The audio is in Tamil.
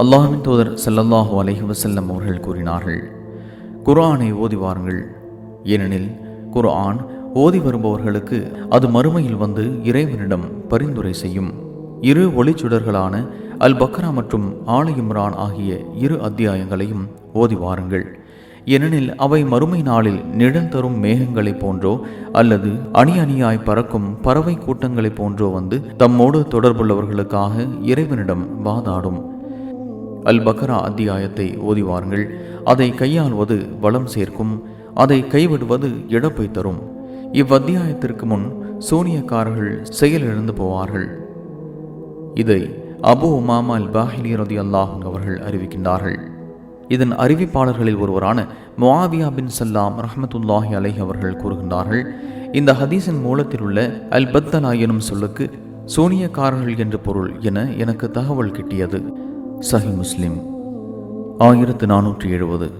அல்லாஹின் தூதர் ஸல்லல்லாஹு அலஹி வசல்லம் அவர்கள் கூறினார்கள் குர்ஆனை ஓதி வாருங்கள். ஏனெனில் குர்ஆன் ஓதி வருபவர்களுக்கு அது மறுமையில் வந்து இறைவனிடம் பரிந்துரை செய்யும். இரு ஒளிச்சுடர்களான அல் பக்ரா மற்றும் ஆலயம்ரான் ஆகிய இரு அத்தியாயங்களையும் ஓதி வாருங்கள். ஏனெனில் அவை மறுமை நாளில் நிழல் தரும் மேகங்களைப் போன்றோ அல்லது அணி அணியாய் பறக்கும் பறவை கூட்டங்களைப் போன்றோ வந்து தம்மோடு தொடர்புள்ளவர்களுக்காக இறைவனிடம் வாதாடும். அல் பக்ரா அத்தியாயத்தை ஓதிவார்கள் அதை கையாள்வது வளம் சேர்க்கும். அதை கைவிடுவது இழப்பை தரும். இவ்வத்தியாயத்திற்கு முன் சூனியக்காரர்கள் செயலிழந்து போவார்கள். இதை அபு உமாமா அல் பாஹிலி ரதி அல்லாஹும் அவர்கள் அறிவிக்கின்றார்கள். இதன் அறிவிப்பாளர்களில் ஒருவரான முவாவியா பின் சல்லாம் ரஹமத்துல்லாஹி அலைஹி அவர்கள் கூறுகின்றார்கள் இந்த ஹதீஸின் மூலத்தில் உள்ள அல் பத்தலா எனும் சொல்லுக்கு சூனியக்காரர்கள் என்று பொருள் என எனக்கு தகவல் கிட்டியது. சஹி முஸ்லிம். ஆயிரத்து நானூற்றி எழுபது.